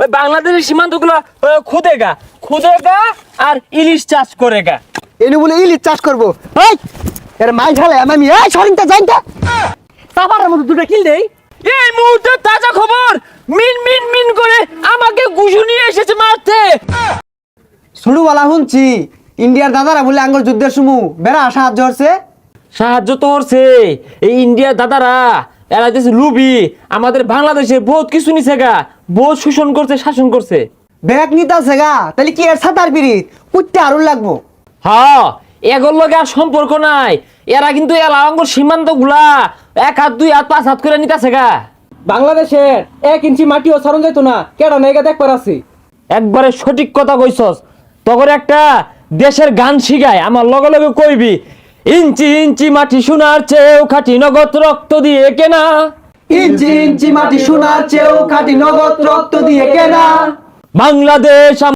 ওই বাংলাদেশের সীমান্তগুলো খুদে গা খুদে গা আর ইলিশ চাষ করে গা এনে বলে ইলিশ চাষ করব। এই এর মাই ফেলে আমি এই সরিনটা যাইতা সাবার মতো দুটো কিল দেই। এই মুহূর্তে তাজা খবর! মিন মিন মিন করে আমাকে গুজু নিয়ে এসেছে মারতে। শুরুবেলা শুনছি ইন্ডিয়ার দাদারা বলে আঙ্গুর যুদ্ধের সমু বেড়া সাহায্য হচ্ছে। সাহায্য তো করছে এই ইন্ডিয়ার দাদারা এরা লুবি আমাদের বাংলাদেশে বহুত কিছু নিছে গা। বহুত শোষণ করছে শাসন করছে। ব্যাগ নিতে আছে গা তাহলে কি এর সাঁতার পিড়িত কুটতে আরও লাগবো। হ্যাঁ এগুলোর লগে আর সম্পর্ক নাই। এরা কিন্তু এলাঙ্গর সীমান্তগুলা এক হাত দুই হাত পাঁচ হাত করে নিতেছে গা। বাংলাদেশের এক ইঞ্চি মাটিও সরণ যেত না কেডা নেগা দেখবার আছি? একবারে সঠিক কথা কইছস। তখন একটা দেশের গান শিখায় আমার লগে লগে কইবি ইঞ্চি ইঞ্চি মাটি সোনার চেয়েও খাটি নগদ রক্ত দিয়ে কেনা। ইঞ্চি ইঞ্চি মাটি সোনার চেয়েও খাটি নগদ রক্ত দিয়ে কেনা। বাংলাদেশ